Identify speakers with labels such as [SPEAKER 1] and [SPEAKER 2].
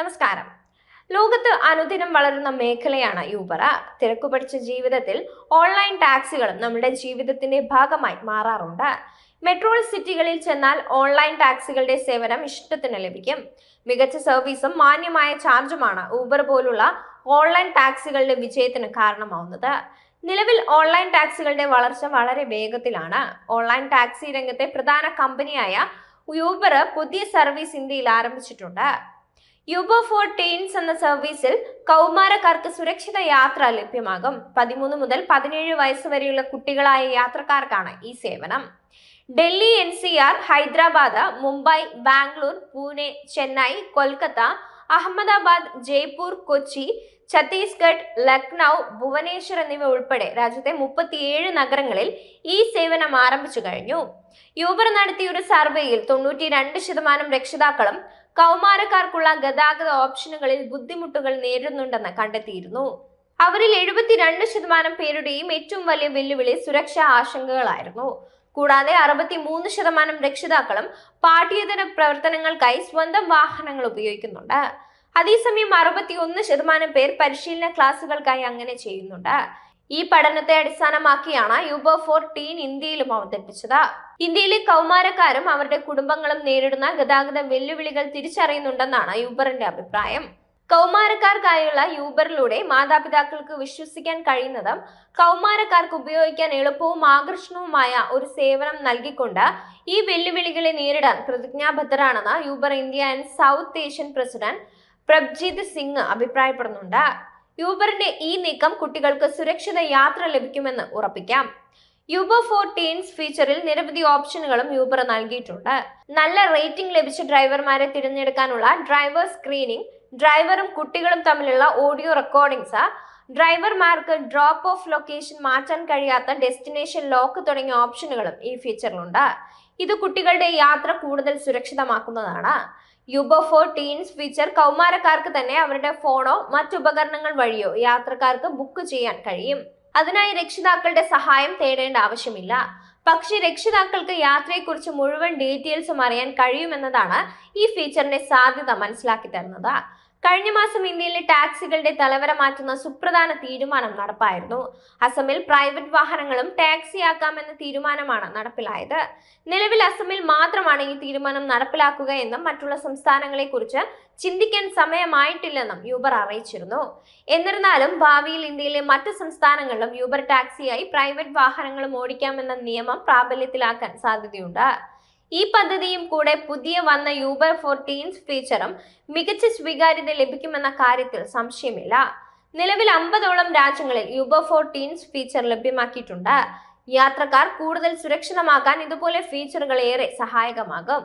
[SPEAKER 1] നമസ്കാരം. ലോകത്ത് അനുദിനം വളരുന്ന മേഖലയാണ് യൂബറ. തിരക്കു പിടിച്ച ജീവിതത്തിൽ ഓൺലൈൻ ടാക്സികളും നമ്മുടെ ജീവിതത്തിന്റെ ഭാഗമായി മാറാറുണ്ട്. മെട്രോ സിറ്റികളിൽ ചെന്നാൽ ഓൺലൈൻ ടാക്സികളുടെ സേവനം ഇഷ്ടത്തിന് ലഭിക്കും. മികച്ച സർവീസും മാന്യമായ ചാർജുമാണ് ഊബർ പോലുള്ള ഓൺലൈൻ ടാക്സികളുടെ വിജയത്തിന് കാരണമാവുന്നത്. നിലവിൽ ഓൺലൈൻ ടാക്സികളുടെ വളർച്ച വളരെ വേഗത്തിലാണ്. ഓൺലൈൻ ടാക്സി രംഗത്തെ പ്രധാന കമ്പനിയായ യൂബർ പുതിയ സർവീസ് ഇന്ത്യയിൽ ആരംഭിച്ചിട്ടുണ്ട്. യൂബർ ഫോർ ടീൻസ് എന്ന സർവീസിൽ കൗമാരക്കാർക്ക് സുരക്ഷിത യാത്ര ലഭ്യമാകും. പതിമൂന്ന് മുതൽ പതിനേഴ് വയസ്സ് വരെയുള്ള കുട്ടികളായ യാത്രക്കാർക്കാണ് ഈ സേവനം. ഡൽഹി എൻ ഹൈദരാബാദ് മുംബൈ ബാംഗ്ലൂർ പൂനെ ചെന്നൈ കൊൽക്കത്ത അഹമ്മദാബാദ് ജയ്പൂർ കൊച്ചി ഛത്തീസ്ഗഡ് ലക്നൗ ഭുവനേശ്വർ എന്നിവ ഉൾപ്പെടെ രാജ്യത്തെ മുപ്പത്തിയേഴ് നഗരങ്ങളിൽ ഈ സേവനം ആരംഭിച്ചു കഴിഞ്ഞു. യൂബർ നടത്തിയ ഒരു സർവേയിൽ തൊണ്ണൂറ്റി രണ്ട് ശതമാനം രക്ഷിതാക്കളും കൗമാരക്കാർക്കുള്ള ഗതാഗത ഓപ്ഷനുകളിൽ ബുദ്ധിമുട്ടുകൾ നേരിടുന്നുണ്ടെന്ന് കണ്ടെത്തിയിരുന്നു. അവരിൽ എഴുപത്തിരണ്ട് ശതമാനം പേരുടെയും ഏറ്റവും വലിയ വെല്ലുവിളി സുരക്ഷാ ആശങ്കകളായിരുന്നു. കൂടാതെ അറുപത്തി മൂന്ന് ശതമാനം രക്ഷിതാക്കളും പാഠ്യേതര പ്രവർത്തനങ്ങൾക്കായി സ്വന്തം വാഹനങ്ങൾ ഉപയോഗിക്കുന്നുണ്ട്. അതേസമയം അറുപത്തി ഒന്ന് ശതമാനം പേർ പരിശീലന ക്ലാസുകൾക്കായി അങ്ങനെ ചെയ്യുന്നുണ്ട്. ഈ പഠനത്തെ അടിസ്ഥാനമാക്കിയാണ് യൂബർ ഫോർ ടീൻ ഇന്ത്യയിലും അവതരിപ്പിച്ചത്. ഇന്ത്യയിലെ കൗമാരക്കാരും അവരുടെ കുടുംബങ്ങളും നേരിടുന്ന ഗതാഗത വെല്ലുവിളികൾ തിരിച്ചറിയുന്നുണ്ടെന്നാണ് യൂബറിന്റെ അഭിപ്രായം. കൗമാരക്കാർക്കായുള്ള യൂബറിലൂടെ മാതാപിതാക്കൾക്ക് വിശ്വസിക്കാൻ കഴിയുന്നതും കൗമാരക്കാർക്ക് ഉപയോഗിക്കാൻ എളുപ്പവും ആകർഷണവുമായ ഒരു സേവനം നൽകിക്കൊണ്ട് ഈ വെല്ലുവിളികളെ നേരിടാൻ പ്രതിജ്ഞാബദ്ധരാണെന്ന് Uber India and South Asian president Prabhjeet Singh അഭിപ്രായപ്പെടുന്നുണ്ട്. യൂബറിന്റെ ഈ നീക്കം കുട്ടികൾക്ക് സുരക്ഷിത യാത്ര ലഭിക്കുമെന്ന് ഉറപ്പിക്കാം. യൂബർ ഫോർ ടീൻസ് ഫീച്ചറിൽ നിരവധി ഓപ്ഷനുകളും യൂബർ നൽകിയിട്ടുണ്ട്. നല്ല റേറ്റിംഗ് ലഭിച്ച ഡ്രൈവർമാരെ തിരഞ്ഞെടുക്കാനുള്ള ഡ്രൈവർ സ്ക്രീനിംഗ് ഡ്രൈവറും കുട്ടികളും തമ്മിലുള്ള ഓഡിയോ റെക്കോർഡിംഗ്സ് ഡ്രൈവർമാർക്ക് ഡ്രോപ്പ് ഓഫ് ലൊക്കേഷൻ മാറ്റാൻ കഴിയാത്ത ഡെസ്റ്റിനേഷൻ ലോക്ക് തുടങ്ങിയ ഓപ്ഷനുകളും ഈ ഫീച്ചറിലുണ്ട് ഇത് കുട്ടികളുടെ യാത്ര കൂടുതൽ സുരക്ഷിതമാക്കുന്നതാണ്. യുബോഫോ ടീൻസ് ഫീച്ചർ കൗമാരക്കാർക്ക് തന്നെ അവരുടെ ഫോണോ മറ്റുപകരണങ്ങൾ വഴിയോ യാത്രക്കാർക്ക് ബുക്ക് ചെയ്യാൻ കഴിയും. അതിനായി രക്ഷിതാക്കളുടെ സഹായം തേടേണ്ട ആവശ്യമില്ല. പക്ഷേ രക്ഷിതാക്കൾക്ക് യാത്രയെക്കുറിച്ച് മുഴുവൻ ഡീറ്റെയിൽസും അറിയാൻ കഴിയുമെന്നതാണ് ഈ ഫീച്ചറിന്റെ സാധ്യത മനസ്സിലാക്കി തരുന്നത്. കഴിഞ്ഞ മാസം ഇന്ത്യയിലെ ടാക്സികളുടെ തലവര മാറ്റുന്ന സുപ്രധാന തീരുമാനം നടപ്പായിരുന്നു. അസമിൽ പ്രൈവറ്റ് വാഹനങ്ങളും ടാക്സിയാക്കാമെന്ന തീരുമാനമാണ് നടപ്പിലായത്. നിലവിൽ അസമിൽ മാത്രമാണ് ഈ തീരുമാനം നടപ്പിലാക്കുക എന്നും മറ്റുള്ള സംസ്ഥാനങ്ങളെ കുറിച്ച് ചിന്തിക്കാൻ സമയമായിട്ടില്ലെന്നും യൂബർ അറിയിച്ചിരുന്നു. എന്നിരുന്നാലും ഭാവിയിൽ ഇന്ത്യയിലെ മറ്റ് സംസ്ഥാനങ്ങളിലും യൂബർ ടാക്സിയായി പ്രൈവറ്റ് വാഹനങ്ങളും ഓടിക്കാമെന്ന നിയമം പ്രാബല്യത്തിലാക്കാൻ സാധ്യതയുണ്ട്. ഈ പദ്ധതിയും കൂടെ പുതിയ വന്ന യൂബർ ഫോർ ടീൻസ് ഫീച്ചറും മികച്ച സ്വീകാര്യത ലഭിക്കുമെന്ന കാര്യത്തിൽ സംശയമില്ല. നിലവിൽ അമ്പതോളം രാജ്യങ്ങളിൽ യൂബർ ഫോർ ടീൻസ് ഫീച്ചർ ലഭ്യമാക്കിയിട്ടുണ്ട്. യാത്രക്കാർ കൂടുതൽ സുരക്ഷിതമാക്കാൻ ഇതുപോലെ ഫീച്ചറുകൾ ഏറെ സഹായകമാകും.